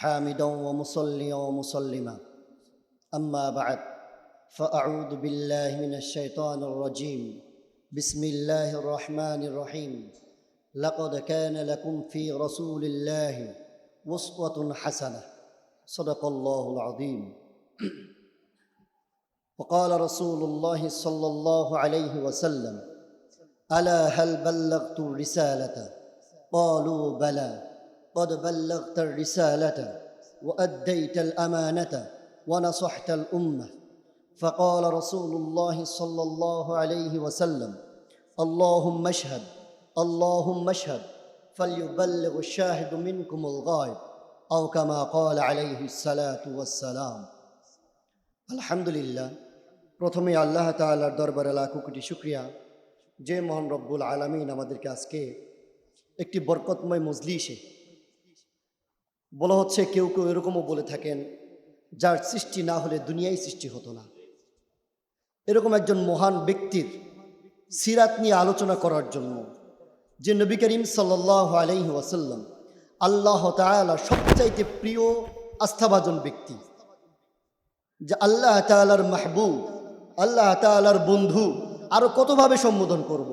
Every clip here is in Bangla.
حامدا ومصليا ومسلما. أما بعد فأعوذ بالله من الشيطان الرجيم. بسم الله الرحمن الرحيم. لقد كان لكم في رسول الله اسوه حسنة. صدق الله العظيم. وقال رسول الله صلى الله عليه وسلم ألا هل بلغت الرسالة؟ قالوا بلى. قد بلغت الرساله واديت الامانه ونصحت الامه فقال رسول الله صلى الله عليه وسلم اللهم اشهد اللهم اشهد فليبلغ الشاهد منكم الغائب او كما قال عليه الصلاه والسلام আলহামদুলিল্লাহ প্রথমে আল্লাহ তাআলার দরবারে লাখো কোটি শুক্রিয়া যে মহান রব্বুল আলমিন আমাদেরকে আজকে একটি বরকতময় মজলিসে বলা হচ্ছে কেউ কেউ এরকমও বলে থাকেন, যার সৃষ্টি না হলে দুনিয়ায় সৃষ্টি হতো না এরকম একজন মহান ব্যক্তির সিরাত নিয়ে আলোচনা করার জন্য যে নবী করিম সাল্লাহ আলহি ওয়াসাল্লাম আল্লাহ তালা সবচাইতে প্রিয় আস্থাভাজন ব্যক্তি যে আল্লাহ তালার মাহবুব, আল্লাহ তালার বন্ধু আরও কতভাবে সম্বোধন করব।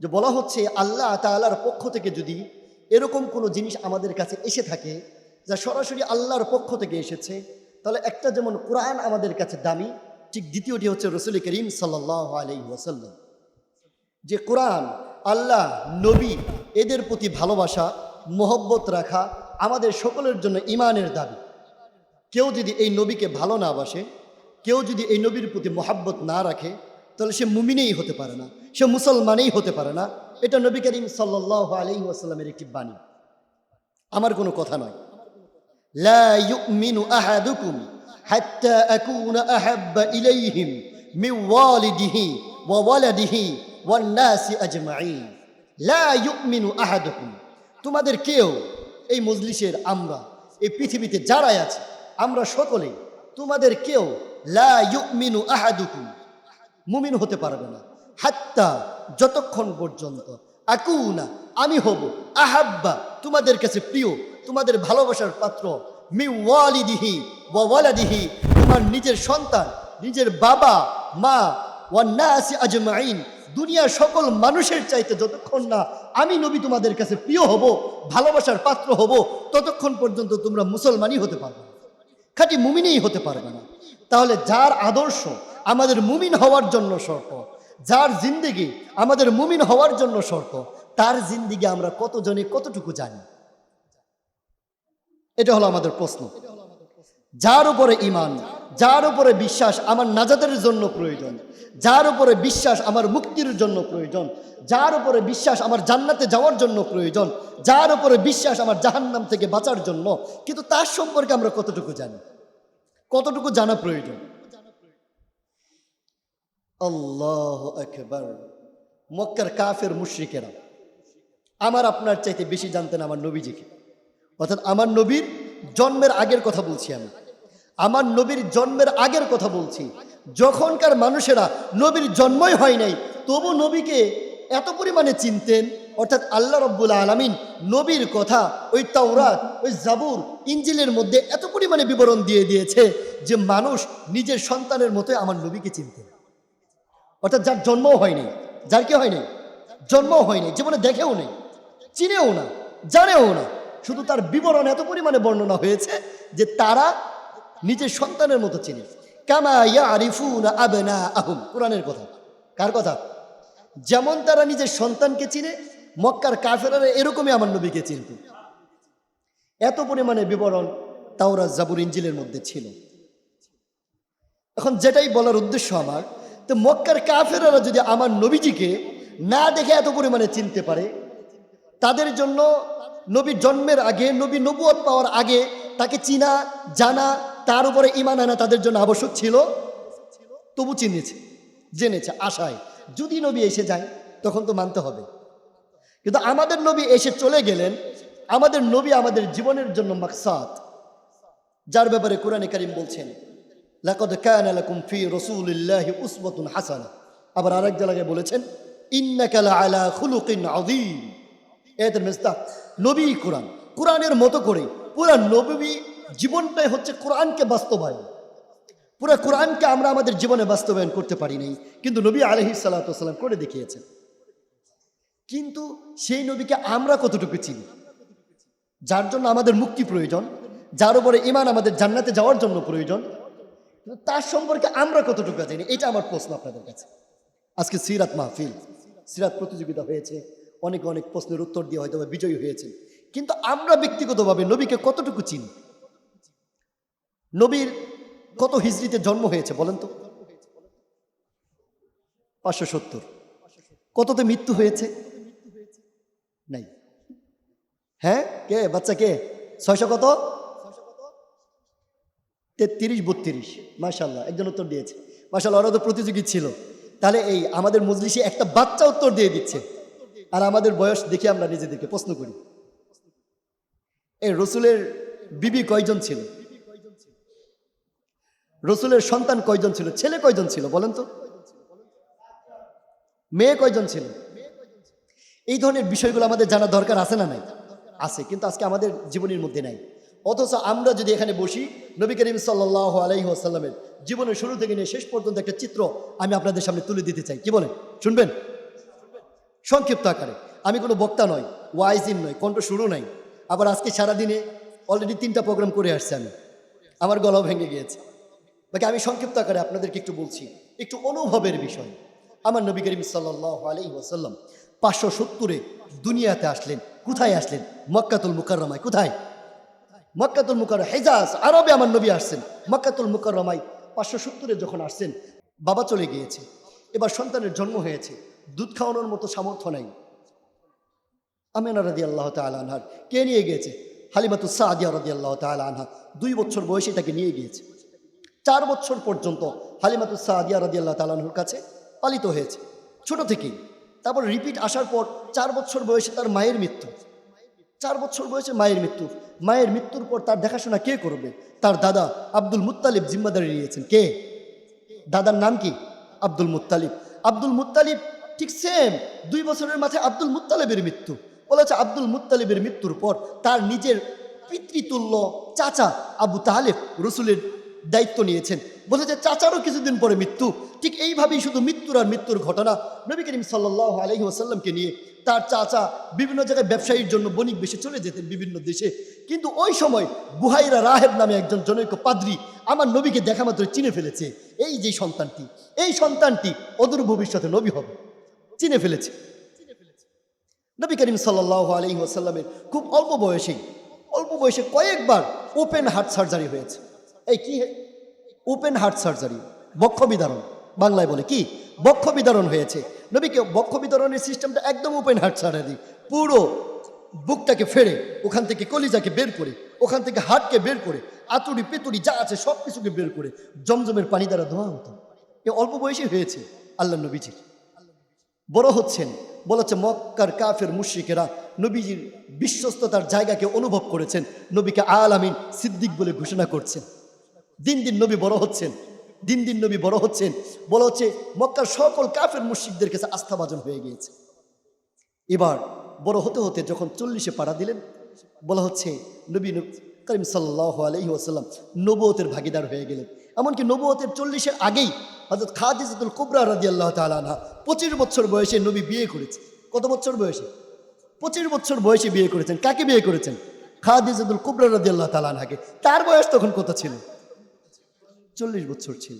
যে বলা হচ্ছে আল্লাহ তালার পক্ষ থেকে যদি এরকম কোনো জিনিস আমাদের কাছে এসে থাকে যা সরাসরি আল্লাহর পক্ষ থেকে এসেছে, তাহলে একটা যেমন কোরআন আমাদের কাছে দামি, ঠিক দ্বিতীয়টি হচ্ছে রসুল করিম সাল্লাহ আলি ওয়াসাল্লাম। যে কোরআন, আল্লাহ, নবী, এদের প্রতি ভালোবাসা, মোহব্বত রাখা আমাদের সকলের জন্য ইমানের দাবি। কেউ যদি এই নবীকে ভালো না বাসে, কেউ যদি এই নবীর প্রতি মোহাব্বত না রাখে, তাহলে সে মুমিনেই হতে পারে না, সে মুসলমানেই হতে পারে না। এটা নবী করিম সাল্লাহ আলি ওয়াসাল্লামের একটি বাণী। আমার কোনো কথা নয়। لا يؤمن أحدكم حتى أكون أحب إليهم من والده وولده والناس أجمعين لا يؤمن أحدكم তোমাদের কেউ এই মজলিসের আমরা এই পৃথিবীতে যারাই আছে আমরা সকলে তোমাদের কেউ লা ইউমিনু আহাদুকুম মুমিন হতে পারবে না হাত্তা যতক্ষণ পর্যন্ত আকুনা আমি হব আহাব্বা তোমাদের কাছে প্রিয় তোমাদের ভালোবাসার পাত্র মি ওয়ালিদিহি ওয়ালাদিহি, তোমার নিজের সন্তান, নিজের বাবা, মা ওয়ান্নাসি আজমাইন, দুনিয়ার সকল মানুষের চাইতে যতক্ষণ না আমি নবী তোমাদের কাছে প্রিয় হব, ভালোবাসার পাত্র হব, ততক্ষণ পর্যন্ত তোমরা মুসলমানই হতে পারবে খাঁটি মুমিনেই হতে পারবে না। তাহলে যার আদর্শ আমাদের মুমিন হওয়ার জন্য শর্ত, যার জিন্দিগি আমাদের মুমিন হওয়ার জন্য শর্ত, তার জিন্দিগি আমরা কতজনে কতটুকু জানি? এটা হলো আমাদের প্রশ্ন। যার উপরে ইমান যার উপরে বিশ্বাস আমার নাজাদের জন্য প্রয়োজন, যার উপরে বিশ্বাস আমার মুক্তির জন্য প্রয়োজন, যার উপরে বিশ্বাস আমার জান্নাতে যাওয়ার জন্য প্রয়োজন, যার উপরে বিশ্বাস আমার জাহান্নাম থেকে বাঁচার জন্য, কিন্তু তার সম্পর্কে আমরা কতটুকু জানি? কতটুকু জানা প্রয়োজন? আল্লাহ একবার মক্কার কাফের মুশ্রিকেরা। আমার আপনার চাইতে বেশি জানতেন আমার নবীজিকে। অর্থাৎ আমার নবীর জন্মের আগের কথা বলছি আমি। আমার নবীর জন্মের আগের কথা বলছি। যখনকার মানুষেরা নবীর জন্মই হয় নাই, তবু নবীকে এত পরিমাণে চিনতেন, অর্থাৎ আল্লাহ রব্বুল আলমিন নবীর কথা, ওই তাওরাত, ওই জাবুর ইঞ্জিলের মধ্যে এত পরিমাণে বিবরণ দিয়ে দিয়েছে যে মানুষ নিজের সন্তানের মতোই আমার নবীকে চিনতেন। অর্থাৎ যার জন্মও হয়নি যার কি হয়নি জন্মও হয়নি জীবনে দেখেও নেই, চিনেও না, জানেও না। শুধু তার বিবরণ এত পরিমাণে বর্ণনা হয়েছে যে তারা নিজের সন্তানের মতো চিনে। কোরআনের কথা। কার কথা? যেমন তারা নিজের সন্তানকে চিনে, মক্কার কাফেরারা এরকমই আমার নবীকে চিনত। এত পরিমাণে বিবরণ তাওরা জাবুর ইঞ্জিলের মধ্যে ছিল। এখন যেটাই বলার উদ্দেশ্য আমার, তো মক্কার কাফেরারা যদি আমার নবীজিকে না দেখে এত পরিমাণে চিনতে পারে তাদের জন্য নবী জন্মের আগে, নবী নবুয়ত পাওয়ার আগে তাকে চিনা, জানা, তার উপরে ইমান আনা তাদের জন্য আবশ্যক ছিল। তবু চিনেছে, জেনেছে, আশায়। যদি নবী এসে যায়, তখন তো মানতে হবে। কিন্তু আমাদের নবী এসে চলে গেলেন, আমাদের নবী আমাদের জীবনের জন্য মাকসাদ। যার ব্যাপারে কোরআনে কারিম বলছেন, লাকদ উসওয়াতুন হাসানাহ আবার আরেক জায়গায় বলেছেন, ইন্নাকা লাআলা খুলুকিন আযীম। এদের মিস্তাক নবী কোরআন। কোরআনের মতো করে পুরা নবী জীবনটাই হচ্ছে কোরআনকে বাস্তবায়ন। পুরো কোরআনকে আমরা আমাদের জীবনে বাস্তবায়ন করতে পারি নাই, কিন্তু নবী আলহি সাল্লাম করে দেখিয়েছেন। কিন্তু সেই নবীকে আমরা কতটুকু চিনি? যার জন্য আমাদের মুক্তি প্রয়োজন, যার উপরে ইমান আমাদের জান্নাতে যাওয়ার জন্য প্রয়োজন তার সম্পর্কে আমরা কতটুকু জানি? এটা আমার প্রশ্ন আপনাদের কাছে। আজকে সিরাত মাহফিল, সিরাত প্রতিযোগিতা হয়েছে। অনেক অনেক প্রশ্নের উত্তর দিয়ে হয়তো বিজয়ী হয়েছে কিন্তু আমরা ব্যক্তিগতভাবে নবীকে কতটুকু চিনি? নবীর কত হিজড়িতে জন্ম হয়েছে বলেন তো? পাঁচশো সত্তর। কততে মৃত্যু হয়েছে? নাই। হ্যাঁ? কে? বাচ্চা কে? ছয়শো কত? তেত্রিশ, বত্রিশ। মাশাল্লাহ একজন উত্তর দিয়েছে। মাশাল্লাহ ওরা তো প্রতিযোগী ছিল। তাহলে এই আমাদের মজলিসে একটা বাচ্চা উত্তর দিয়ে দিচ্ছে। আর আমাদের বয়স দেখে আমরা নিজেদেরকে প্রশ্ন করি। এই রসুলের বিবি কয়জন ছিল? রসুলের সন্তান কয়জন ছিল? ছেলে কয়জন ছিল বলেন তো? মেয়ে কয়জন ছিল? এই ধরনের বিষয়গুলো আমাদের জানা দরকার আছে না নাই? আছে, কিন্তু আজকে আমাদের জীবনের মধ্যে নাই। অথচ আমরা যদি এখানে বসি, নবী করিম সাল্লাহ আলাইহি জীবনের শুরু থেকে নিয়ে শেষ পর্যন্ত একটা চিত্র আমি আপনাদের সামনে তুলে দিতে চাই। কি বলেন? শুনবেন? সংক্ষিপ্ত আকারে। আমি কোনো বক্তা নয় ওয়াইজিন নয় কণ্ঠ শুরু নাই। আবার আজকে সারাদিনে অলরেডি তিনটা প্রোগ্রাম করে আসছি আমি। আমার গলাও ভেঙে গিয়েছে। বাকি আমি সংক্ষিপ্ত আকারে আপনাদেরকে একটু বলছি, একটু অনুভবের বিষয়। আমার নবী করিম সাল্লাহ আলি ওয়াসাল্লাম পাঁচশো সত্তরে দুনিয়াতে আসলেন। কোথায় আসলেন? মক্কাতুল মুকাররমায়। কোথায়? মক্কাতুল মুকার হেজাজ আরবে আমার নবী আসছেন। মক্কাতুল মুকাররমায় পাঁচশো সত্তরে যখন আসছেন, বাবা চলে গিয়েছে। এবার সন্তানের জন্ম হয়েছে। দুধ খাওয়ানোর মতো সামর্থ্য নাই। আমেনা রাদি আল্লাহ তাল আনহার। কে নিয়ে গিয়েছে? হালিমাতু সাদিয়া রাদি আল্লাহ তাল আনহা। দুই বছর বয়সে তাকে নিয়ে গিয়েছে। চার বছর পর্যন্ত হালিমাতু সাদিয়া রাদি আল্লাহ তালানহুর কাছে পালিত হয়েছে। ছোট থেকেই। তারপর রিপিট আসার পর চার বছর বয়সে তার মায়ের মৃত্যু। চার বছর বয়সে মায়ের মৃত্যু। মায়ের মৃত্যুর পর তার দেখাশোনা কে করবে? তার দাদা আব্দুল মুত্তালিব জিম্মাদারি নিয়েছেন। কে? দাদার নাম কি? আব্দুল মুত্তালিব। আব্দুল মুত্তালিব ঠিক সেম দুই বছরের মাথায় আব্দুল মুত্তালিবের মৃত্যু। বলেছে আব্দুল মুত্তালিবের মৃত্যুর পর তার নিজের পিতৃতুল্য চাচা আবু তালেব রসুলের দায়িত্ব নিয়েছেন। বলেছে চাচারও কিছুদিন পরে মৃত্যু। ঠিক এইভাবেই শুধু মৃত্যুর আর মৃত্যুর ঘটনা নবী করিম সাল্লাহ আলহি আসাল্লামকে নিয়ে তার চাচা বিভিন্ন জায়গায় ব্যবসায়ীর জন্য বণিক বেশি চলে যেতেন বিভিন্ন দেশে। কিন্তু ওই সময় বুহাইরা রাহেব নামে একজন জনৈক পাদ্রী আমার নবীকে দেখা মাত্র চিনে ফেলেছে। এই যে সন্তানটি, এই সন্তানটি অদূর ভবিষ্যতে নবী হবে। চিনে ফেলেছে। নবী করিম সাল্লাহ আলহি আসাল্লামের খুব অল্প বয়সেই, অল্প বয়সে কয়েকবার ওপেন হার্ট সার্জারি হয়েছে। এই কি ওপেন হার্ট সার্জারি, বক্ষ বিদারণ বাংলায় বলে কি? বক্ষ বিদারণ হয়েছে। নবীকে বক্ষ বিদারণের সিস্টেমটা একদম ওপেন হার্ট সার্জারি, পুরো বুকটাকে ফেড়ে, ওখান থেকে কলিজাকে বের করে, ওখান থেকে হার্টকে বের করে আতুড়ি পেতুড়ি যা আছে সব কিছুকে বের করে, জমজমের পানি দ্বারা ধোয়া হতো। এ অল্প বয়সে হয়েছে আল্লাহ নবীজির। বড় হচ্ছেন। বলেছে, মক্কার কাফের মুশ্রিকেরা নবীজির বিশ্বস্ততার জায়গাকে অনুভব করেছেন। নবীকে আল আমিন সিদ্দিক বলে ঘোষণা করছেন। দিন দিন নবী বড় হচ্ছেন। দিন দিন নবী বড় হচ্ছেন। বলা হচ্ছে, মক্কার সকল কাফের মুশ্রিকদের কাছে আস্থাভাজন হয়ে গিয়েছে। এবার বড় হতে হতে যখন চল্লিশে পাড়া দিলেন, বলা হচ্ছে, নবী করিম সাল্লাহ আলহি আসাল্লাম নবতের ভাগিদার হয়ে গেলেন। এমনকি নবতের চল্লিশের আগেই হজরত খাদিজাতুল কুবরা রাজি আল্লাহ তালা পঁচিশ বছর বয়সে নবী বিয়ে করেছে। কত বছর বয়সে? পঁচিশ বছর বয়সে বিয়ে করেছেন। কাকে বিয়ে করেছেন? খাদিজাতুল কুবরা রাজি আল্লাহ তালাকে তার বয়স তখন কত ছিল? চল্লিশ বছর ছিল।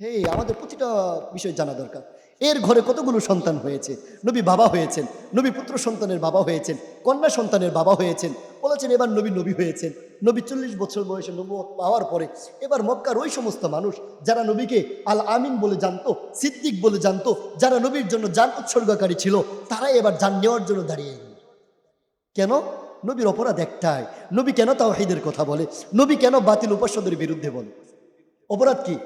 হে আমাদের প্রতিটা বিষয় জানা দরকার। এর ঘরে কতগুলো সন্তান হয়েছে? নবী বাবা হয়েছেন, নবী পুত্র সন্তানের বাবা হয়েছেন, কন্যা সন্তানের বাবা হয়েছেন, বলেছেন এবার নবী নবী হয়েছেন। নবী চল্লিশ বছর বয়সে নবী পাওয়ার পরে এবার মক্কার ওই সমস্ত মানুষ যারা নবীকে আল আমিন বলে জানতো, সিদ্দিক বলে জানতো, যারা নবীর জন্য যান উৎসর্গকারী ছিল, তারাই এবার যান নেওয়ার জন্য দাঁড়িয়ে গেল। কেন? নবীর অপরাধ একটাই। নবী কেন তাওহিদের কথা বলে? নবী কেন বাতিল উপাস্যদের বিরুদ্ধে বলে? অপরাধ কি?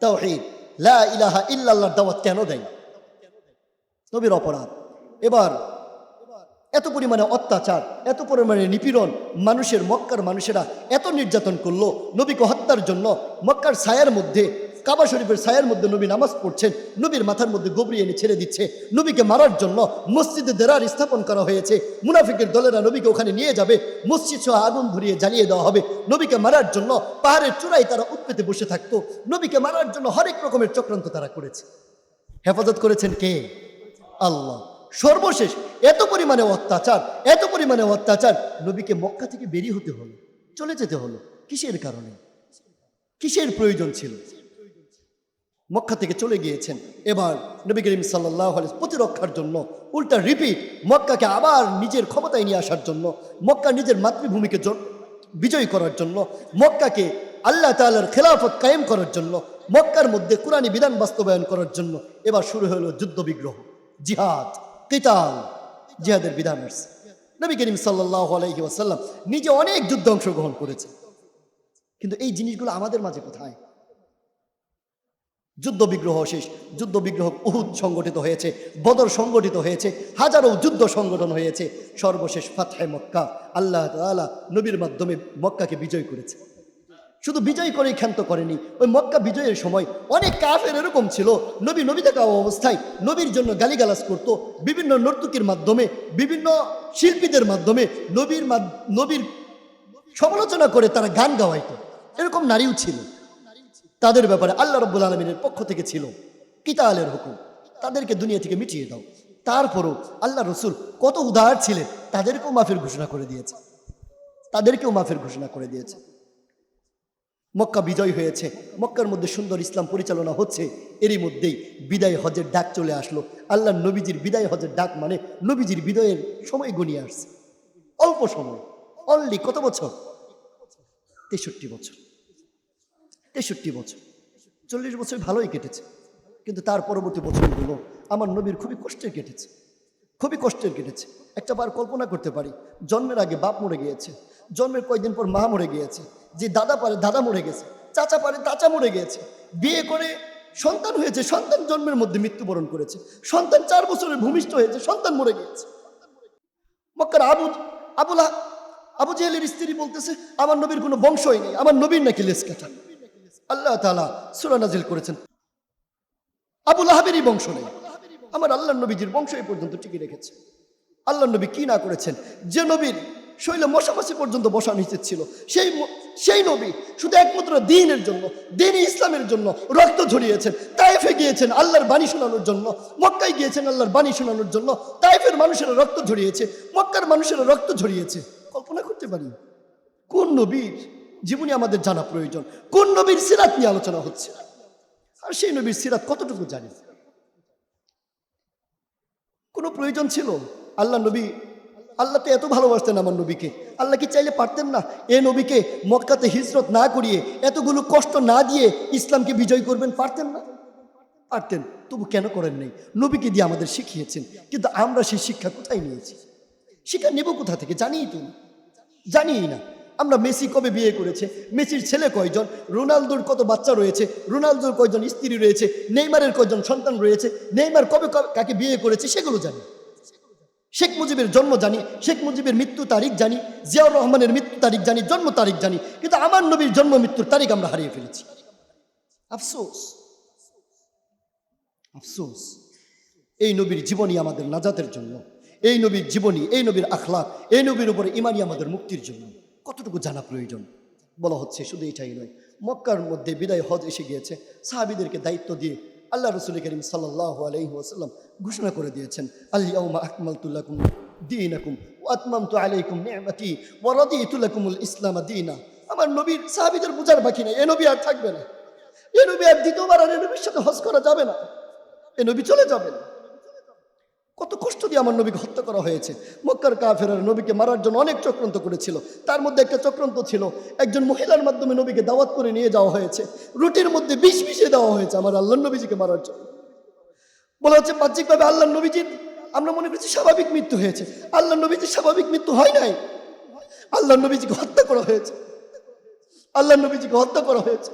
তাওহিদ। লা ইলাহা ইল্লাল্লাহর দাওয়াত কেন দেয়? নবীর অপরাধ। এবার, এত পরিমাণে অত্যাচার, এত পরিমাণে নিপীড়ন মানুষের, মক্কার মানুষেরা এত নির্যাতন করল, নবীকে হত্যার জন্য মক্কার ছায়ার মধ্যে কাবা শরীফের ছায়ের মধ্যে নবী নামাজ পড়ছেন, নবীর মাথার মধ্যে গোবরি এনে ছেড়ে দিচ্ছে, নবীকে মারার জন্য মসজিদে দেরার স্থাপন করা হয়েছে, মুনাফিকের দলেরা নবীকে ওখানে নিয়ে যাবে, মসজিদ সহ আগুন ধরিয়ে জ্বালিয়ে দেওয়া হবে, নবীকে মারার জন্য পাহাড়ের চূড়ায় তারা উৎপেতে বসে থাকতো, নবীকে মারার জন্য হরেক রকমের চক্রান্ত তারা করেছে। হেফাজত করেছেন কে? আল্লাহ। সর্বশেষ, এত পরিমাণে অত্যাচার, এত পরিমাণে অত্যাচার, নবীকে মক্কা থেকে বেরিয়ে হতে হলো, চলে যেতে হলো। কিসের কারণে? কিসের প্রয়োজন ছিল? মক্কা থেকে চলে গিয়েছেন। এবার নবী করিম সাল্লাহ প্রতিরক্ষার জন্য, উল্টা রিপিট মক্কাকে আবার নিজের ক্ষমতায় নিয়ে আসার জন্য, মক্কা নিজের মাতৃভূমিকে বিজয় করার জন্য, মক্কাকে আল্লাহ তালার খেলাফত কায়েম করার জন্য, মক্কার মধ্যে কোরআনী বিধান বাস্তবায়ন করার জন্য এবার শুরু হলো যুদ্ধ বিগ্রহ, জিহাদ, কিতাল, জিহাদের বিধান আসছে। নবী করিম সাল্লাহ আলহি নিজে অনেক যুদ্ধে অংশগ্রহণ করেছে কিন্তু এই জিনিসগুলো আমাদের মাঝে কোথায়? যুদ্ধ বিগ্রহ শেষ। যুদ্ধ বিগ্রহ উহুদ সংগঠিত হয়েছে, বদর সংগঠিত হয়েছে, হাজারো যুদ্ধ সংগঠন হয়েছে। সর্বশেষ ফাতহে মক্কা, আল্লাহ তাআলা নবীর মাধ্যমে মক্কাকে বিজয় করেছে। শুধু বিজয় করেই ক্ষান্ত করেনি, ওই মক্কা বিজয়ের সময় অনেক কাফের এরকম ছিল, নবী নবী থাকা অবস্থায় নবীর জন্য গালিগালাজ করত, বিভিন্ন নর্তকীর মাধ্যমে, বিভিন্ন শিল্পীদের মাধ্যমে নবীর নবীর সমালোচনা করে তারা গান গাওয়াইত। এরকম নারীও ছিল। তাদের ব্যাপারে আল্লাহ রব্বুল আলমিনের পক্ষ থেকে ছিল কিতালের হুকুম। তাদেরকে দুনিয়া থেকে মিটিয়ে দাও। তারপরও আল্লাহ রসুল কত উদার ছিলেন, তাদেরকেও মাফের ঘোষণা করে দিয়েছে। তাদেরকেও মাফের ঘোষণা করে দিয়েছে। মক্কা বিজয় হয়েছে, মক্কার মধ্যে সুন্দর ইসলাম পরিচালনা হচ্ছে, এরই মধ্যেই বিদায় হজের ডাক চলে আসলো। আল্লাহ নবীজির বিদায় হজের ডাক মানে নবীজির বিদায়ের সময় গনিয়ে আসছে। অল্প সময় অনলি কত বছর? তেষট্টি বছর। তেষট্টি বছর। চল্লিশ বছর ভালোই কেটেছে। কিন্তু তার পরবর্তী বছরগুলো আমার নবীর খুবই কষ্টের কেটেছে। খুবই কষ্টের কেটেছে। একটা বার কল্পনা করতে পারি, জন্মের আগে বাপ মরে গিয়েছে, জন্মের কয়েকদিন পর মা মরে গিয়েছে, যে দাদা পারে দাদা মরে গেছে, চাচা পারে চাচা মরে গিয়েছে, বিয়ে করে সন্তান হয়েছে, সন্তান জন্মের মধ্যে মৃত্যুবরণ করেছে, সন্তান চার বছরের ভূমিষ্ঠ হয়েছে, সন্তান মরে গিয়েছে। মক্কার আবু, আবুলা, আবু জেহেলের স্ত্রী বলতেছে, আমার নবীর কোনো বংশই নেই, আমার নবীর নাকি লেস কাটা আল্লাহ তালা সুরা নাজিল করেছেন। আবুল আহাবেরই বংশ নেই। আমার আল্লাহ নবীজির বংশ এই পর্যন্ত টিকে রেখেছে। আল্লাহ নবী কি না করেছেন? যে নবীর শৈলে মশামাছি পর্যন্ত বসা নিচে ছিল, সেই সেই নবী শুধু একমাত্র দিনের জন্য, দিন ইসলামের জন্য রক্ত ঝরিয়েছেন, তাইফে গিয়েছেন আল্লাহর বাণী শোনানোর জন্য, মক্কায় গিয়েছেন আল্লাহর বাণী শোনানোর জন্য, তাইফের মানুষেরা রক্ত ঝরিয়েছে, মক্কার মানুষেরা রক্ত ঝরিয়েছে। কল্পনা করতে পারি, কোন নবীর জীবনী আমাদের জানা প্রয়োজন। কোন নবীর সিরাত নিয়ে আলোচনা হচ্ছে? আর সেই নবীর সিরাত কতটুকু জানি? কোনো প্রয়োজন ছিল? আল্লাহ নবী, আল্লাহ তো এত ভালোবাসতেন আমার নবীকে। আল্লাহ কি চাইলে পারতেন না? এ নবীকে মক্কাতে হিজরত না করিয়ে এতগুলো কষ্ট না দিয়ে ইসলামকে বিজয় করবেন, পারতেন না? পারতেন। তবু কেন করেন নাই? নবীকে দিয়ে আমাদের শিখিয়েছেন। কিন্তু আমরা সেই শিক্ষা কোথায় নিয়েছি? শিক্ষা নেব কোথা থেকে? জানিই তো। না। জানিই না। আমরা মেসি কবে বিয়ে করেছে? মেসির ছেলে কয়জন? রোনালদোর কত বাচ্চা রয়েছে? রোনালদোর কয়জন স্ত্রী রয়েছে? নেইমারের কয়জন সন্তান রয়েছে? নেইমার কবে কাকে বিয়ে করেছে সেগুলো জানি। শেখ মুজিবের জন্ম জানি, শেখ মুজিবের মৃত্যু তারিখ জানি, জিয়াউর রহমানের মৃত্যু তারিখ জানি, জন্ম তারিখ জানি, কিন্তু আমার নবীর জন্ম মৃত্যুর তারিখ আমরা হারিয়ে ফেলেছি। আফসোস। আফসোস। এই নবীর জীবনী আমাদের নাজাতের জন্য। এই নবীর জীবনী, এই নবীর আখলাক, এই নবীর উপরে ইমানি আমাদের মুক্তির জন্য। কতটুকু জানা প্রয়োজন? বলা হচ্ছে শুধু এটাই নয়, মক্কার মধ্যে বিদায় হজ এসে গিয়েছে। সাহাবিদেরকে দায়িত্ব দিয়ে আল্লাহ রসুল করিম সাল্লাহ আলহি ওসাল্লাম ঘোষণা করে দিয়েছেন আল্লাহ আকমালতুল্লাকুম দিনাকুম আতমামতু আলাইকুম নি'মাতি ওয়া রাদিতু লাকুমুল ইসলাম দীনা। আমার নবীর সাহাবিদের বুঝার বাকি নেই, এ নবী আর থাকবে না। এ নবী আর দ্বিতীয়বার আর এ নবীর সাথে হজ করা যাবে না। এ নবী চলে যাবেন। কত কষ্ট দিয়ে আমার নবীকে হত্যা করা হয়েছে। মক্কার কাফেরার নবীকে মারার জন্য অনেক চক্রান্ত করেছিল। তার মধ্যে একটা চক্রান্ত ছিল, একজন মহিলার মাধ্যমে নবীকে দাওয়াত করে নিয়ে যাওয়া হয়েছে। রুটির মধ্যে বিষ মিশিয়ে দেওয়া হয়েছে আমার আল্লাহ নবীজিকে মারার জন্য। বলা হচ্ছে, বাহ্যিকভাবে আল্লাহ নবীজির, আমরা মনে করছি স্বাভাবিক মৃত্যু হয়েছে। আল্লাহ নবীজির স্বাভাবিক মৃত্যু হয় নাই। আল্লাহ নবীজিকে হত্যা করা হয়েছে। আল্লাহ নবীজিকে হত্যা করা হয়েছে।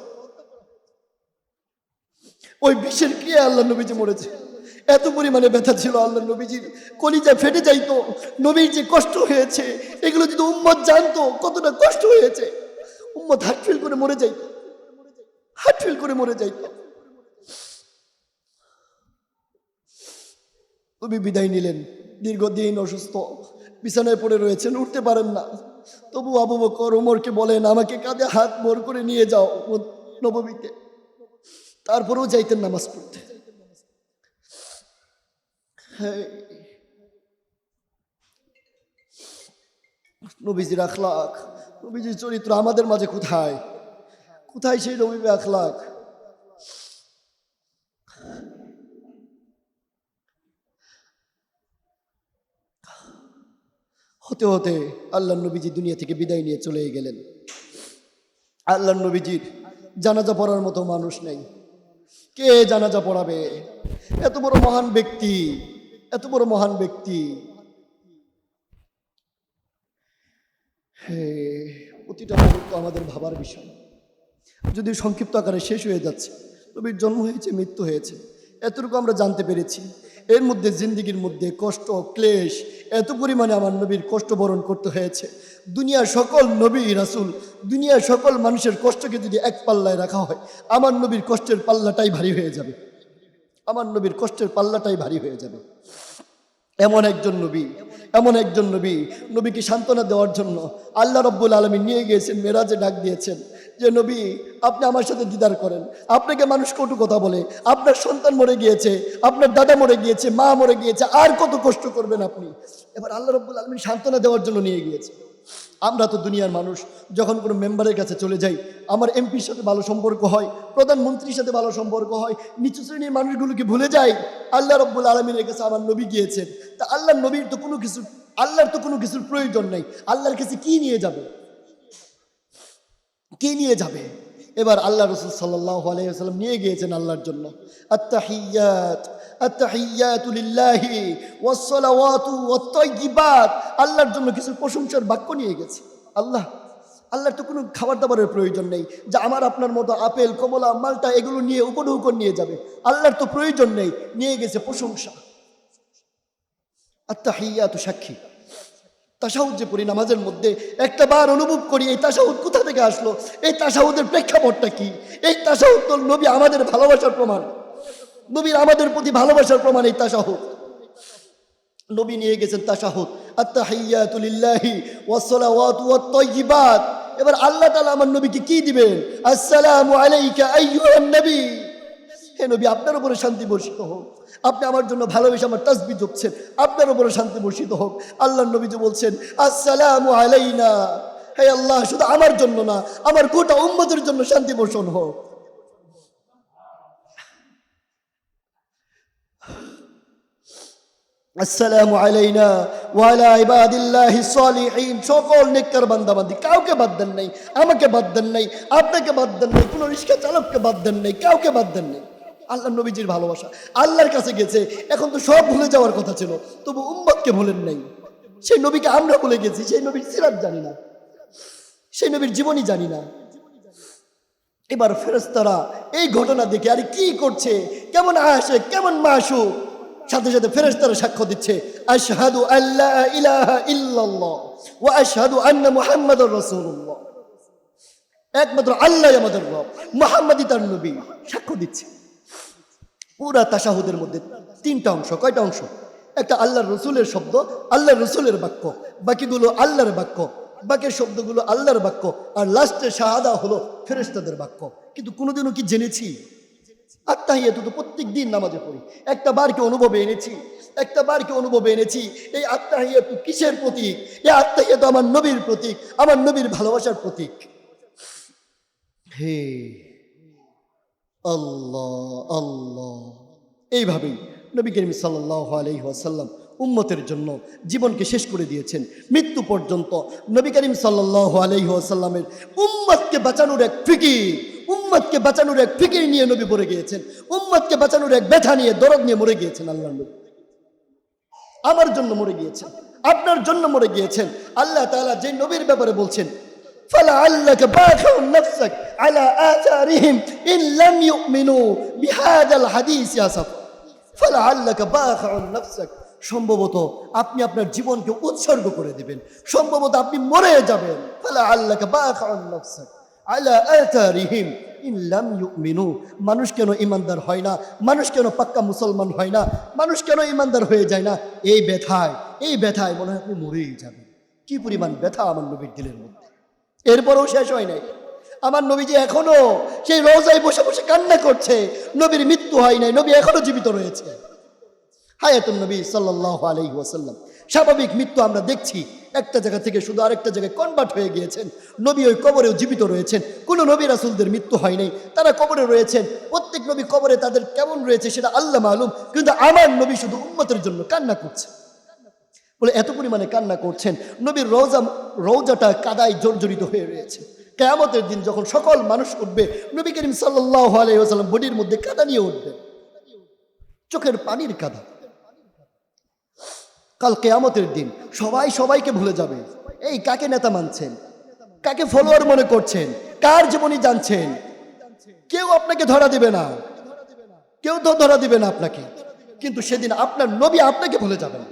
ওই বিষের ক্রিয়া আল্লাহ নবীজি মরেছে। এত পরিমাণে ব্যথা ছিল আল্লাহ নবীজির। কলিজা ফেটে যাইতো, নবীর যে কষ্ট হয়েছে, এগুলো যদি উম্মত জানতো, কতটা কষ্ট হয়েছে। উম্মত হার্ট ফেল করে মরে যাইতো। হার্ট ফেল করে মরে যাইত। তুমি বিদায় নিলেন। দীর্ঘদিন অসুস্থ। বিছানায় পড়ে রয়েছেন, উঠতে পারেন না। তবু আবু বকর ওমরকে বলেন, আমাকে কাঁধে হাত ভর করে নিয়ে যাও নবমীতে। তারপরেও যাইতেন নামাজ পড়তে। নবীজির আখলাক নবীজির চরিত্র আমাদের মাঝে কোথায়? কোথায় সেই নবী আখলাক হতে হতে আল্লাহ নবীজি দুনিয়া থেকে বিদায় নিয়ে চলে গেলেন। আল্লাহ নবীজির জানাজা পড়ার মতো মানুষ নেই। কে জানাজা পড়াবে? এত বড় মহান ব্যক্তি। এত বড় মহান ব্যক্তি। প্রতিটা মুহূর্ত আমাদের ভাবার বিষয়। যদি সংক্ষিপ্ত আকারে শেষ হয়ে যাচ্ছে, নবীর জন্ম হয়েছে, মৃত্যু হয়েছে, এতটুকু আমরা জানতে পেরেছি। এর মধ্যে জিন্দিগির মধ্যে কষ্ট, ক্লেশ, এত পরিমাণে আমার নবীর কষ্ট বরণ করতে হয়েছে। দুনিয়ার সকল নবী, রাসুল, দুনিয়ার সকল মানুষের কষ্টকে যদি এক পাল্লায় রাখা হয়, আমার নবীর কষ্টের পাল্লাটাই ভারী হয়ে যাবে। আমার নবীর কষ্টের পাল্লাটাই ভারী হয়ে যাবে। এমন একজন নবী, এমন একজন নবী, নবীকে সান্ত্বনা দেওয়ার জন্য আল্লাহ রব্বুল আলমী নিয়ে গিয়েছেন, মেরাজে ডাক দিয়েছেন যে, নবী, আপনি আমার সাথে দিদার করেন। আপনাকে মানুষ কটু কথা বলে। আপনার সন্তান মরে গিয়েছে, আপনার দাদা মরে গিয়েছে, মা মরে গিয়েছে, আর কত কষ্ট করবেন আপনি? এবার আল্লাহ রব্বুল আলমী সান্ত্বনা দেওয়ার জন্য নিয়ে গিয়েছে আমরা তো দুনিয়ার মানুষ, যখন কোনো মেম্বারের কাছে চলে যাই, আমার এমপির সাথে ভালো সম্পর্ক হয়, প্রধানমন্ত্রীর সাথে ভালো সম্পর্ক হয়, নিচু শ্রেণির মানুষগুলোকে ভুলে যাই, আল্লাহ রব্বুল আলমীর কাছে আমার নবী গিয়েছেন। তা আল্লাহর নবীর তো কোনো কিছু আল্লাহর তো কোনো কিছুর প্রয়োজন নেই। আল্লাহর কাছে কি নিয়ে যাবে? কি নিয়ে যাবে? এবার আল্লাহ রসুল সাল্লাহ আলাইসাল্লাম নিয়ে গিয়েছেন আল্লাহর জন্য। আত্মাহিয়াত আত্তাহিয়াতু লিল্লাহি ওয়াসসালাওয়াতু ওয়াত-তাইয়্যিবাত। আল্লাহর জন্য কিছু প্রশংসার বাক্য নিয়ে গেছে। আল্লাহ, আল্লাহর তো কোনো খাবার দাবারের প্রয়োজন নেই যে আমার, আপনার মতো আপেল, কমলা, মালটা এগুলো নিয়ে উপঢৌকন নিয়ে যাবে। আল্লাহর তো প্রয়োজন নেই, নিয়ে গেছে প্রশংসা। আত্তাহিয়াতু সাক্ষী। তাসাউদ যে পড়ি নামাজের মধ্যে, একটা বার অনুভব করি এই তাসাউদ কোথা থেকে আসলো? এই তাসাউদের প্রেক্ষাপটটা কি? এই তাসাউদ তো নবী আমাদের ভালোবাসার প্রমাণ। নবীর আমাদের প্রতি ভালোবাসার প্রমাণ এই তাসাহুদ। নবী নিয়ে গেছেন তাসাহুদ। আত্তাহিয়াতুলিল্লাহি ওয়াসসালাওয়াতু ওয়াত-তাইয়্যিবাত এবার আল্লাহ তাআলা আমার নবীকে কি দিবেন? আসসালামু আলাইকা আইয়ুহান নবী। হে নবী, আপনার উপরে শান্তি বর্ষিত হোক। আপনি আমার জন্য ভালোবেসে আমার তাসবি জপছেন। আপনার উপরে শান্তি বর্ষিত হোক। আল্লাহ নবী যে বলছেন, আসসালামু আলাইনা। হে আল্লাহ, শুধু আমার জন্য না, আমার গোটা উম্মতের জন্য শান্তি বর্ষণ হোক। আসসালামু আলাইনা ওয়ালা ইবাদিল্লাহি সলিহিন। সকল নেককার বান্দাবান্দি, কাউকে বাদ দেন নাই, আমাকে বাদ দেন নাই, আপনাকে বাদ দেন নাই, কোনো রিক্সা চালককে বাদ দেন নাই, কাউকে বাদ দেন নাই। আল্লাহ নবীজির ভালোবাসা। আল্লাহর কাছে গেছে, এখন তো সব ভুলে যাওয়ার কথা ছিল, তবু উম্মতকে ভুলেন নাই। সেই নবীকে আমরা ভুলে গেছি, সেই নবীর সিরাত জানি না। সেই নবীর জীবনী জানি না। এবার ফেরেস্তারা এই ঘটনা দেখে, আরে কি করছে? কেমন আসে কেমন মাসুক? সাথে সাথে ফেরেশতারা সাক্ষ্য দিচ্ছে, আশহাদু আল্লাহ ইলাহা আন্না মুহাম্মাদুর একমাত্র আল্লাহ আমাদের রব, মুহাম্মাদই তার নবী, সাক্ষ্য দিচ্ছে। পুরা তাশাহুদের মধ্যে তিনটা অংশ, কয়টা অংশ? একটা আল্লাহর রসুলের শব্দ, আল্লাহর রসুলের বাক্য, বাকিগুলো আল্লাহর বাক্য, বাকি শব্দগুলো আল্লাহর বাক্য, আর লাস্টে শাহাদা হলো ফেরেস্তাদের বাক্য। কিন্তু কোনোদিনও কি জেনেছি? আত্মাহিয়াতু তো প্রত্যেক দিন নামাজে পড়ি। একটা বারকে অনুভবে এনেছি, একটা বারকে অনুভবে এনেছি, এই আত্মাহিয়াতু কিসের প্রতীক? এই আত্মাহিয়াতু আমার নবীর প্রতীক, আমার নবীর ভালোবাসার প্রতীক। হে আল্লাহ আল্লাহ। এইভাবেই নবী করিম সাল্লাহ আলহি আসাল্লাম উম্মতের জন্য জীবনকে শেষ করে দিয়েছেন। মৃত্যু পর্যন্ত নবী করিম সাল্লাহ আলহি আসাল্লামের উম্মতকে বাঁচানোর এক ফিকির উম্মতকে বাঁচানোর এক ফিকির নিয়ে নবী মরে গিয়েছেন উম্মতকে বাঁচানোর এক ব্যথা নিয়ে দরদ নিয়ে মরে গিয়েছেন আল্লাহ নবী আমার জন্য মরে গিয়েছেন আপনার জন্য মরে গিয়েছেন আল্লাহ তাআলা যে নবীর ব্যাপারে বলছেন فلعلك باخع نفسك على آثارهم إن لم يؤمنوا بهذا الحديث يا صف فلعلك باخع نفسك সম্ভবত আপনি আপনার জীবনকে উৎসর্গ করে দিবেন সম্ভবত আপনি মরে যাবেন ফালা আল্লাহকে বাখাউন নাফসাক মানুষ কেন ইমানদার হয় না? মানুষ কেন পাক্কা মুসলমান হয় না? মানুষ কেন ইমানদার হয়ে যায় না? এই ব্যথায় এই ব্যথায় মনে হয় আপনি মরেই যাবেন। কি পরিমাণ ব্যথা আমার নবীর দিলের মধ্যে। এরপরেও শেষ হয় নাই। আমার নবীজি এখনও সেই রোজায় বসে বসে কান্না করছে, নবীর মৃত্যু হয় নাই, নবী এখনও জীবিত রয়েছে। হায়াতুন নবী সাল্লাহ আলহি ওয়াসাল্লাম। স্বাভাবিক মৃত্যু আমরা দেখছি। একটা জায়গা থেকে শুধু আরেকটা জায়গায় কনভার্ট হয়ে গিয়েছেন। নবী ওই কবরেও জীবিত রয়েছেন। কোনো নবী রাসুলদের মৃত্যু হয় নাই। তারা কবরে রয়েছেন। প্রত্যেক নবী কবরে তাদের কেমন রয়েছে সেটা আল্লাহ মালুম। কিন্তু আমার নবী শুধু উম্মতের জন্য কান্না করছে। বলে, এত পরিমাণে কান্না করছেন। নবীর রৌজা রৌজাটা কাদায় জর্জরিত হয়ে রয়েছে। কেয়ামতের দিন যখন সকল মানুষ উঠবে, নবী করিম সাল্লাহ আলাইসাল্লাম বডির মধ্যে কাদা নিয়ে উঠবে চোখের পানির কাদা। কাল কেয়ামতের দিন সবাই সবাইকে ভুলে যাবে। এই কাকে নেতা মানছেন? কাকে ফলোয়ার মনে করছেন? কার জীবনী জানছেন? কেউ আপনাকে ধরা দিবে না। কেউ তো ধরা দিবে না আপনাকে। কিন্তু সেদিন আপনার নবী আপনাকে ভুলে যাবে না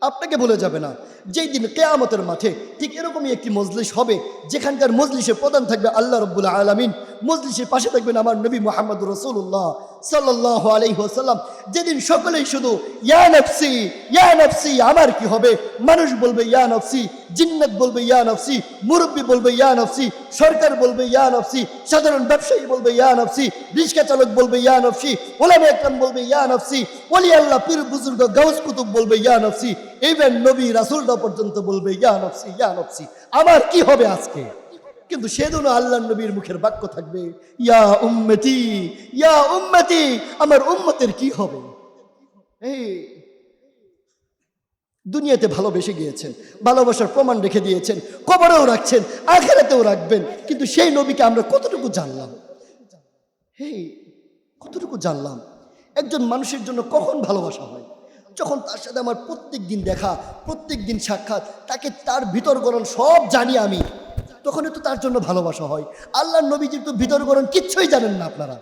আপনাকে ভুলে যাবে না। যেই দিন কেয়ামতের মাঠে ঠিক এরকমই একটি মজলিস হবে, যেখানকার মজলিসে প্রধান থাকবে আল্লাহ রব্বুল্লাহ আলমিন। মজলিসের পাশে থাকবেন আমার নবী মোহাম্মদ রসুল্লাহ সাল্লাহ আলহিহাসাল্লাম যেদিন সকলেই শুধু, ইয়া নফসি ইয়া নফসি, আমার কি হবে? মানুষ বলবে, ইয়া নফসি জিন্নাত বলবে, ইয়া নফসি মুরব্বী বলবে, ইয়া নফসি সরকার বলবে, ইয়া নফসি সাধারণ ব্যবসায়ী বলবে, ইয়া নফসি রিক্সা চালক বলবে, ইয়া নফসি ওলামে একরাম বলবে, ইয়া নফসি ওলি আল্লাহ, পীর বুজুর্গ, গাউস কুতুব বলবে, ইয়া নফসি ইভেন নবী রাসুলরা পর্যন্ত বলবে, ইয়া নফসি ইয়া নফসি আমার কি হবে আজকে? কিন্তু সেদিন আল্লাহ নবীর মুখের বাক্য থাকবে, ইয়া উম্মতি ইয়া উম্মতি, আমার উম্মতের কি হবে? এই, দুনিয়াতে ভালোবেসে গিয়েছেন, ভালোবাসার প্রমাণ রেখে দিয়েছেন, কবরেও রাখছেন, আখেরাতেও রাখবেন, কিন্তু সেই নবীকে আমরা কতটুকু জানলাম? হেই কতটুকু জানলাম? একজন মানুষের জন্য কখন ভালোবাসা হয়? যখন তার সাথে আমার প্রত্যেক দিন দেখা প্রত্যেক দিন সাক্ষাৎ, তাকে তার ভিতর গরণ সব জানি আমি। তখনই তো তার জন্য ভালোবাসা হয়। আল্লাহ নবীজির তো ভিতর গরণ কিচ্ছুই জানেন না আপনারা।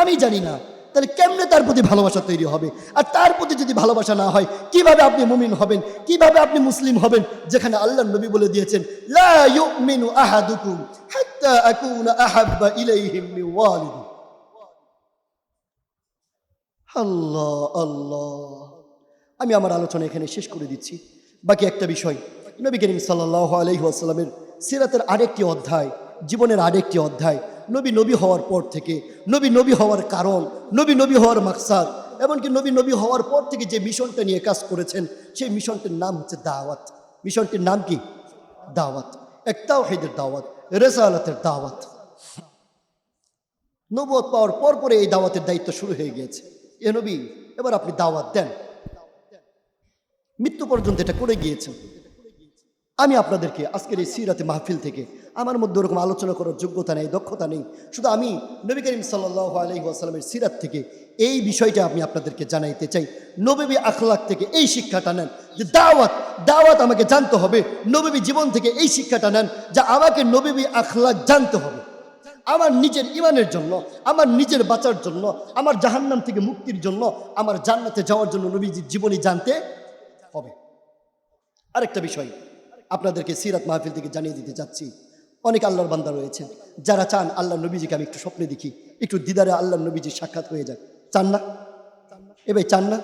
আমি জানি না। তাহলে কেমনে তার প্রতি ভালোবাসা তৈরি হবে? আর তার প্রতি যদি ভালোবাসা না হয়, কীভাবে আপনি মুমিন হবেন? কীভাবে আপনি মুসলিম হবেন? যেখানে আল্লাহ নবী বলে দিয়েছেন, লা ইউমিনু আহাদুকুম হাত্তা আকুনা আহাব্বা ইলাইহিম মিন ওয়ালিদি। আল্লাহ আল্লাহ। আমি আমার আলোচনা এখানে শেষ করে দিচ্ছি। বাকি একটা বিষয়, নবী করিম সাল্লাহ আলহিহাস্লামের সিরাতের আরেকটি অধ্যায়, জীবনের আরেকটি অধ্যায়, নবী নবী হওয়ার পর থেকে, নবী নবী হওয়ার কারণ, নবী নবী হওয়ার মাকসাদ, এমনকি নবী নবী হওয়ার পর থেকে যে মিশনটা নিয়ে কাজ করেছেন, সেই মিশনটির নাম হচ্ছে দাওয়াত। মিশনটির নাম কি? দাওয়াত। একটাও হেদের দাওয়াত, রেসালাতের দাওয়াত। নবুয়ত পাওয়ার পর পরে এই দাওয়াতের দায়িত্ব শুরু হয়ে গিয়েছে। এ নবী, এবার আপনি দাওয়াত দেন। মৃত্যু পর্যন্ত এটা করে গিয়েছেন। আমি আপনাদেরকে আজকের এই সিরাতে মাহফিল থেকে আমার মধ্যে ওরকম আলোচনা করার যোগ্যতা নেই, দক্ষতা নেই। শুধু আমি নবী করিম সাল্লাহ আলহিহাস্লামের সিরাত থেকে এই বিষয়টা আমি আপনাদেরকে জানাইতে চাই। নবী আখলাক থেকে এই শিক্ষাটা নেন যে দাওয়াত দাওয়াত আমাকে জানতে হবে। নবী জীবন থেকে এই শিক্ষাটা নেন যা আমাকে নবী আখলাক জানতে হবে। আমার নিজের ইমানের জন্য, আমার নিজের বাঁচার জন্য, আমার জাহান্নাম থেকে মুক্তির জন্য, আমার জান্নাতে যাওয়ার জন্য নবীজির জীবনী জানতে হবে। আরেকটা বিষয় আপনাদেরকে সিরাত মাহফিল থেকে জানিয়ে দিতে চাচ্ছি অনেক আল্লাহর বান্দা রয়েছেন যারা চান আল্লাহ নবীজিকে আমি একটু স্বপ্নে দেখি। একটু দিদারে আল্লাহ নবীজির সাক্ষাৎ হয়ে যাক। চান না? এবার চান না?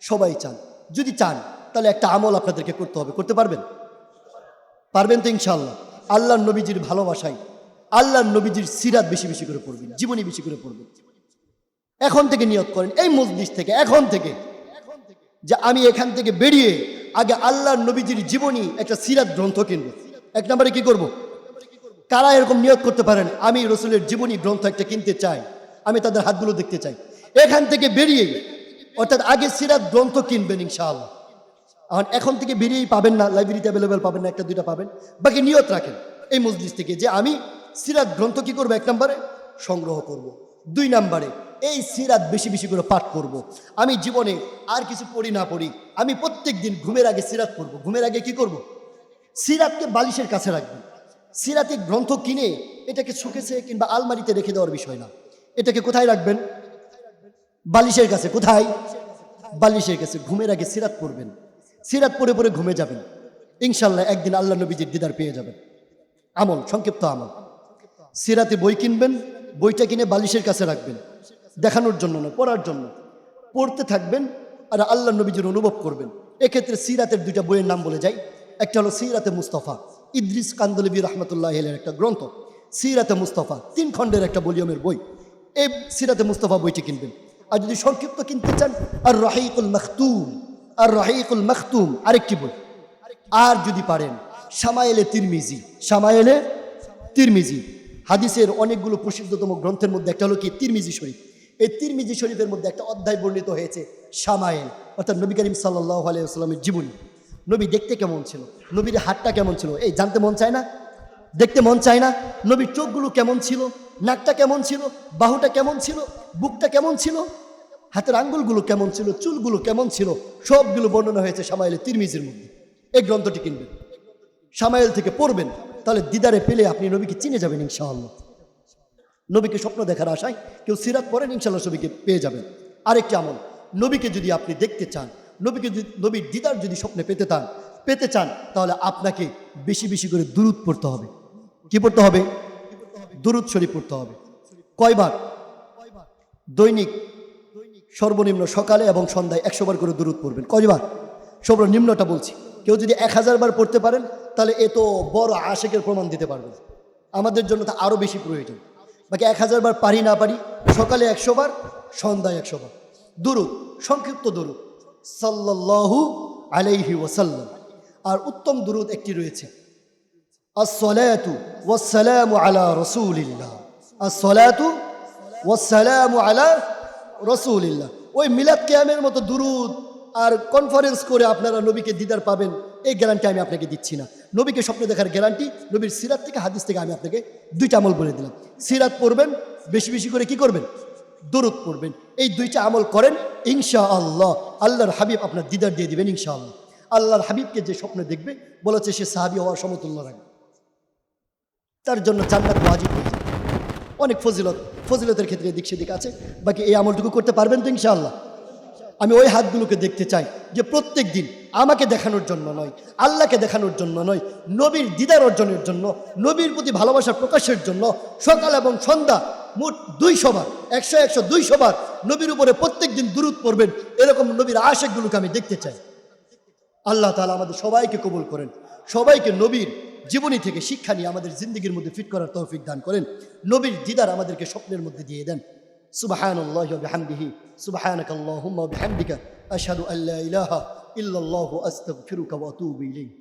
সবাই চান। যদি চান, তাহলে একটা আমল আপনাদেরকে করতে হবে। করতে পারবেন? পারবেন তো ইনশাল্লাহ আল্লাহ নবীজির ভালোবাসায়, আল্লাহ নবীজির সিরাত বেশি বেশি করে পড়বেন, জীবনী বেশি করে পড়বেন। এখন থেকে নিয়োগ করেন। এই মসজিদ থেকে, এখন থেকে, যে আমি এখান থেকে বেরিয়ে আগে আল্লাহ নবীজির জীবনী একটা সিরাত গ্রন্থ কিনব। এক নম্বরে কি করব? কারা এরকম নিয়োগ করতে পারেন? আমি রসুলের জীবনী গ্রন্থ একটা কিনতে চাই। আমি তাদের হাতগুলো দেখতে চাই। এখান থেকে বেরিয়ে, অর্থাৎ আগে সিরাত গ্রন্থ কিনবেন ইনশাআল্লাহ। এখন এখন থেকে বেরিয়েই পাবেন না, লাইব্রেরিতে অ্যাভেলেবেল পাবেন না, একটা, দুইটা পাবেন। বাকি নিয়ত রাখেন এই মজলিস থেকে যে আমি সিরাত গ্রন্থ কি করব? এক নম্বরে সংগ্রহ করব। দুই নম্বরে এই সিরাত বেশি বেশি করে পাঠ করব। আমি জীবনে আর কিছু পড়ি না পড়ি, আমি প্রত্যেক দিন ঘুমের আগে সিরাত পড়ব। ঘুমের আগে কি করব। সিরাতকে বালিশের কাছে রাখবেন সিরাতে গ্রন্থ কিনে এটাকে শুকেছে কিংবা আলমারিতে রেখে দেওয়ার বিষয় না। এটাকে কোথায় রাখবেন? বালিশের কাছে। কোথায়? বালিশের কাছে। ঘুমের আগে সিরাত পড়বেন। সিরাত পড়ে পড়ে ঘুমে যাবেন। ইনশাল্লাহ একদিন আল্লাহ নবীজির দিদার পেয়ে যাবেন। আমল, সংক্ষিপ্ত আমল। সিরাতে বই কিনবেন, বইটা কিনে বালিশের কাছে রাখবেন। দেখানোর জন্য না পড়ার জন্য। পড়তে থাকবেন আর আল্লাহ নবীজির অনুভব করবেন। এক্ষেত্রে সিরাতের দুইটা বইয়ের নাম বলে যাই। একটা হলো সিরাতে মুস্তফা, ইদ্রিস কান্দলবী রহমতুল্লাহ এর একটা গ্রন্থ। সিরাতে মুস্তফা, তিন খণ্ডের একটা ভলিউমের বই। এই সিরাতে মুস্তফা বইটি কিনবেন। আর যদি সংক্ষিপ্ত কিনতে চান আর রাহিকুল মখতুম আর রাহিকুল মখতুম, আরেকটি বই। আর যদি পারেন সামায়েলে তিরমিজি সামায়েলে তিরমিজি। হাদিসের অনেকগুলো প্রসিদ্ধতম গ্রন্থের মধ্যে একটা হলো কি? তিরমিজি শরীফ। এই তিরমিজি শরীফের মধ্যে একটা অধ্যায় বর্ণিত হয়েছে সামায়েল অর্থাৎ নবী করিম সাল্লাহ আলাইসাল্লামের জীবনী। নবী দেখতে কেমন ছিল? নবীর হাতটা কেমন ছিল? এই জানতে মন চায় না? দেখতে মন চায় না? নবীর চোখগুলো কেমন ছিল? নাকটা কেমন ছিল? বাহুটা কেমন ছিল? বুকটা কেমন ছিল? হাতের আঙ্গুলগুলো কেমন ছিল? চুলগুলো কেমন ছিল? সবগুলো বর্ণনা হয়েছে সামাইলের তিরমিজির মধ্যে। এই গ্রন্থটি কিনবেন। সামাইল থেকে পড়বেন। তাহলে দিদারে পেলে আপনি নবীকে চিনে যাবেন ইনশাআল্লাহ। নবীকে স্বপ্ন দেখার আশায় কেউ সিরাত পড়েন ইনশাল্লাহ নবীকে পেয়ে যাবেন। আরেকটি আমল, নবীকে যদি আপনি দেখতে চান, নবীকে যদি, নবীর দিদার যদি স্বপ্নে পেতে চান পেতে চান, তাহলে আপনাকে বেশি বেশি করে দুরুদ পড়তে হবে। কি পড়তে হবে? দুরুদ শরীফ পড়তে হবে। কয়বার? দৈনিক, সর্বনিম্ন সকালে এবং সন্ধ্যায় একশো বার করে দূরত পড়বেন। কয়বার? সর্বনিম্নটা বলছি। কেউ যদি এক হাজার বার পড়তে পারেন, তাহলে এ তো বড় আশেকের প্রমাণ দিতে পারবেন। আমাদের জন্য তা আরও বেশি প্রয়োজন। বাকি এক হাজার বার পারি না পারি, সকালে একশো বার, সন্ধ্যায় একশো বার। দুরুদ সংক্ষিপ্ত দুরুদ সাল্লাল্লাহু আলাইহি ওয়াসাল্লাম। আর উত্তম দুরুদ একটি রয়েছে। আসসালাতু ওয়াসসালামু আলা রাসূলিল্লাহ। আসসালাতু ওয়াসসালামু আলা রাসূলিল্লাহ। ওই মিলাদ কিয়ামের মতো দুরুদ আর কনফারেন্স করে আপনারা নবীকে দিদার পাবেন। এই গ্যারান্টি আমি আপনাকে দিচ্ছি না। নবীকে স্বপ্নে দেখার গ্যারান্টি, নবীর সিরাত থেকে হাদিস থেকে আমি আপনাকে দুইটা আমল বলে দিলাম। সিরাত পড়বেন, বেশি বেশি করে কি করবেন? দরুদ পড়বেন। এই দুইটা আমল করেন ইনশা আল্লাহ আল্লাহর হাবিব আপনার দিদার দিয়ে দিবেন ইনশা আল্লাহ আল্লাহর হাবিবকে যে স্বপ্নে দেখবে, বলেছে সে সাহাবি হওয়ার সমতুল্য রাখবে তার জন্য জান্নাত ওয়াজিব হয়ে অনেক ফজিলত, ফজিলতের ক্ষেত্রে এদিক সেদিক আছে। বাকি এই আমলটুকু করতে পারবেন তো, ইনশাআল্লাহ। আমি ওই হাতগুলোকে দেখতে চাই যে প্রত্যেক দিন আমাকে দেখানোর জন্য নয়, আল্লাহকে দেখানোর জন্য নয়, নবীর দিদার অর্জনের জন্য, নবীর প্রতি ভালোবাসা প্রকাশের জন্য সকাল এবং সন্ধ্যা মোট দুইশো বার, একশো একশো দুইশো বার নবীর উপরে প্রত্যেক দিন দূরত পড়বেন, এরকম নবীর আশেকগুলোকে আমি দেখতে চাই। আল্লাহ তালা আমাদের সবাইকে কবুল করেন, সবাইকে নবীর জীবনী থেকে শিক্ষা নিয়ে আমাদের জিন্দগির মধ্যে ফিট করার তৌফিক দান করেন, নবীর দিদার আমাদেরকে স্বপ্নের মধ্যে দিয়ে দেন। سبحان الله وبحمده. سبحانك اللهم وبحمدك أشهد أن لا إله إلا الله أستغفرك وأتوب إليك.